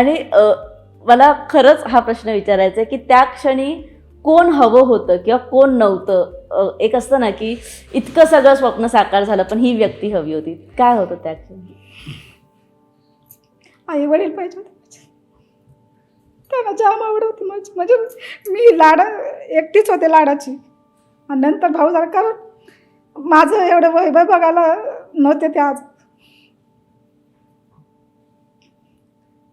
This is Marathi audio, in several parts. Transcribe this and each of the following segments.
आणि मला खरंच हा प्रश्न विचारायचा आहे की त्या क्षणी कोण हवं होतं किंवा कोण नव्हतं? एक असतं ना की इतकं सगळं स्वप्न साकार झालं पण ही व्यक्ती हवी होती. काय होतं त्या क्षणी? आई वडील पाहिजे होते माझे. त्यांना जाम आवड होती माझी. म्हणजे मी लाडा एकटीच होते लाडाची. आणि नंतर भाऊ झाला कारण माझं एवढं वैभव बघायला नव्हते ते आज.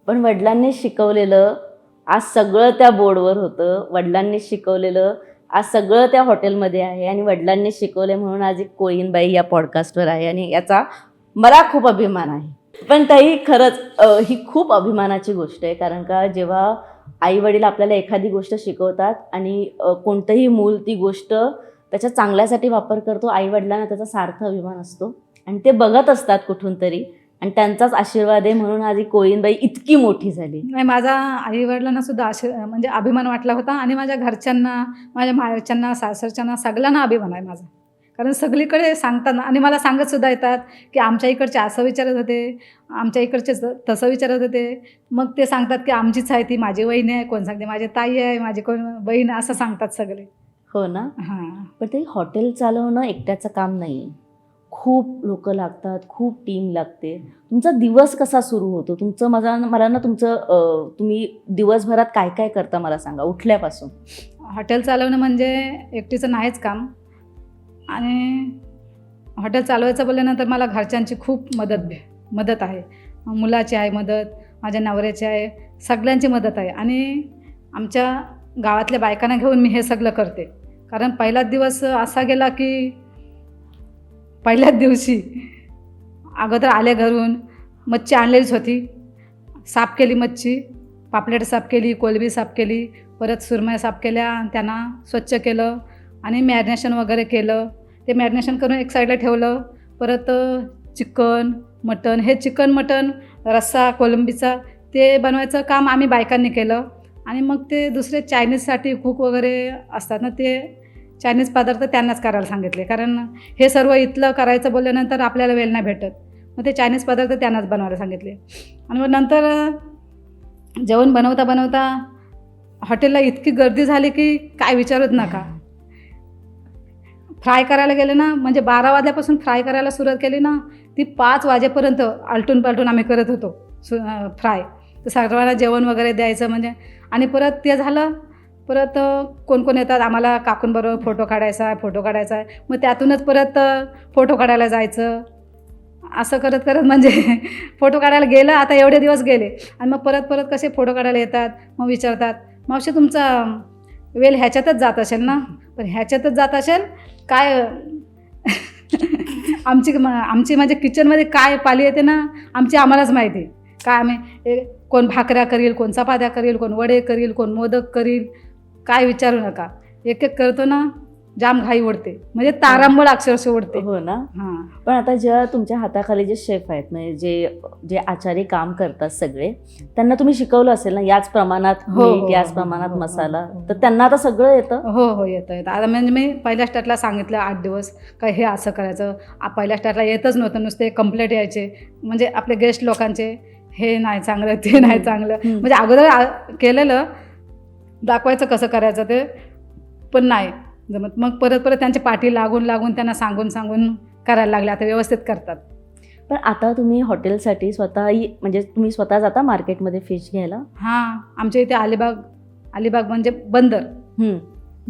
पण वडिलांनी शिकवलेलं आज सगळं त्या बोर्डवर होतं. वडिलांनी शिकवलेलं आज सगळं त्या हॉटेलमध्ये आहे आणि वडिलांनी शिकवले म्हणून आज एक कोळीनबाई या पॉडकास्टवर आहे आणि याचा मला खूप अभिमान आहे. पण ताई खरंच ही खूप अभिमानाची गोष्ट आहे. कारण का जेव्हा आई वडील आपल्याला एखादी गोष्ट शिकवतात आणि कोणतंही मूल ती गोष्ट त्याच्या चांगल्यासाठी वापर करतो आई वडिलांना त्याचा सार्थ अभिमान असतो. आणि ते बघत असतात कुठून तरी. आणि त्यांचाच आशीर्वाद आहे म्हणून आज ही कोळीनबाई इतकी मोठी झाली. नाही माझा आई वडिलांना सुद्धा असे म्हणजे अभिमान वाटला होता आणि माझ्या घरच्यांना माझ्या माहेरच्यांना सासरच्यांना सगळ्यांना अभिमान आहे माझा. कारण सगळीकडे सांगतात ना आणि मला सांगत सुद्धा येतात की आमच्या इकडचे असं विचारत होते आमच्या इकडचे तसं विचारत होते. मग ते सांगतात की आमचीच आहे ती माझी वहिनी आहे कोण सांगते माझी ताई आहे माझी कोण बहीण असं सांगतात सगळे. हो ना? हां. पण ते हॉटेल चालवणं एकट्याचं काम नाही खूप लोक लागतात खूप टीम लागते. तुमचा दिवस कसा सुरू होतो? तुमचं मला मला ना तुमचं तुम्ही दिवसभरात काय काय करता मला सांगा उठल्यापासून? हॉटेल चालवणं म्हणजे एकटीचं नाहीच काम. आणि हॉटेल चालवायचं बोलल्यानंतर मला घरच्यांची खूप मदत भे मदत आहे. मुलाची आहे मदत माझ्या नवऱ्याची आहे सगळ्यांची मदत आहे. आणि आमच्या गावातल्या बायकांना घेऊन मी हे सगळं करते. कारण पहिलाच दिवस असा गेला की पहिल्याच दिवशी. अगोदर आले घरून मच्छी आणलेलीच होती. साफ केली मच्छी पापलेट साफ केली कोलबी साफ केली परत सुरमया साफ केल्या त्यांना स्वच्छ केलं आणि मॅरिनेशन वगैरे केलं. ते मॅरिनेशन करून एक साईडला ठेवलं. परत चिकन मटन हे चिकन मटन रस्सा कोलंबीचा ते बनवायचं काम आम्ही बायकांनी केलं. आणि मग ते दुसरे चायनीजसाठी कुक वगैरे असतात ना ते चायनीज पदार्थ त्यांनाच करायला सांगितले. कारण हे सर्व इथलं करायचं बोलल्यानंतर आपल्याला वेळ नाही भेटत. मग ते चायनीज पदार्थ त्यांनाच बनवायला सांगितले. आणि मग नंतर जेवण बनवता बनवता हॉटेलला इतकी गर्दी झाली की काय विचारत नका. फ्राय करायला गेले ना म्हणजे बारा वाजल्यापासून फ्राय करायला सुरुवात केली ना ती पाच वाजेपर्यंत आलटून पालटून आम्ही करत होतो सु फ्राय तर सर्वांना जेवण वगैरे द्यायचं म्हणजे आणि परत ते झालं परत कोण कोण येतात? आम्हाला काकूंबरोबर फोटो काढायचा आहे फोटो काढायचा आहे. मग त्यातूनच परत फोटो काढायला जायचं. असं करत करत म्हणजे फोटो काढायला गेलं आता एवढे दिवस गेले. आणि मग परत परत कसे फोटो काढायला येतात? मग विचारतात मावशी तुमचा वेल ह्याच्यातच जात असेल ना? पण ह्याच्यातच जात असेल? काय आमची म- आमची म्हणजे किचनमध्ये काय पाली येते ना? आमची आम्हालाच माहिती. काय आम्ही कोण भाकऱ्या करील कोण चपात्या करील कोण वडे करील कोण मोदक करील काय विचारू नका. एक एक करतो ना जाम घाई ओढते. म्हणजे तारांबळ अक्षरशः ओढते. हो ना? हां. पण आता जेव्हा तुमच्या हाताखाली जे शेफ आहेत म्हणजे जे जे आचारी काम करतात सगळे त्यांना तुम्ही शिकवलं असेल ना याच प्रमाणात हो, हो, याच हो, प्रमाणात हो, मसाला. तर त्यांना आता सगळं येतं? हो हो येतं येतं. आता म्हणजे मी पहिल्या स्टार्टला सांगितलं आठ दिवस काय हे असं करायचं. पहिल्या स्टार्टला येतच नव्हतं नुसते कंप्लेंट यायचे. म्हणजे आपले गेस्ट लोकांचे हे नाही चांगलं ते नाही चांगलं. म्हणजे अगोदर केलेलं दाखवायचं कसं करायचं ते पण नाही जमत. मग परत परत त्यांच्या पाठी लागून लागून त्यांना सांगून सांगून करायला लागले. आता व्यवस्थित करतात. पण आता तुम्ही हॉटेलसाठी स्वतःही म्हणजे तुम्ही स्वतः जाता मार्केटमध्ये फिश घ्यायला? हां आमच्या इथे अलिबाग अलिबाग म्हणजे बंदर. हम्म,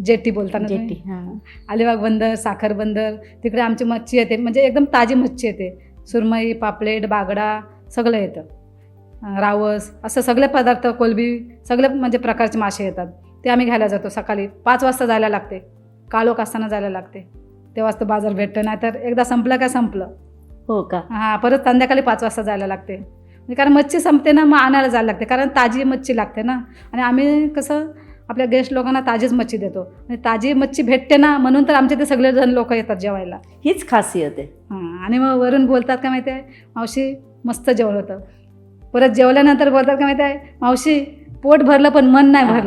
जेटी बोलताना तुम्ही? जेटी हां. अलिबाग बंदर साखर बंदर तिकडे आमची मच्छी येते. म्हणजे एकदम ताजी मच्छी येते. सुरमई पापलेट बागडा सगळं येतं. रावस असं सगळे पदार्थ कोलबी सगळे म्हणजे प्रकारचे मासे येतात. ते आम्ही घ्यायला जातो. सकाळी पाच वाजता जायला लागते. काळोख असताना जायला लागते. तेव्हाच तो बाजार भेटतो. नाही तर एकदा संपलं का संपलं. हो का? हां परत संध्याकाळी पाच वाजता जायला लागते. म्हणजे कारण मच्छी संपते ना मग आणायला जायला लागते. कारण ताजी मच्छी लागते ना. आणि आम्ही कसं आपल्या गेस्ट लोकांना ताजीच मच्छी देतो. आणि ताजी मच्छी भेटते ना म्हणून तर आमचे ते सगळेजण लोक येतात जेवायला. हीच खासियत आहे. हां आणि मग वरून बोलतात का माहिती आहे? मावशी मस्त जेवण होतं. परत जेवल्यानंतर बोलतात का माहिती आहे? मावशी पोट भरलं पण मन नाही भरलं.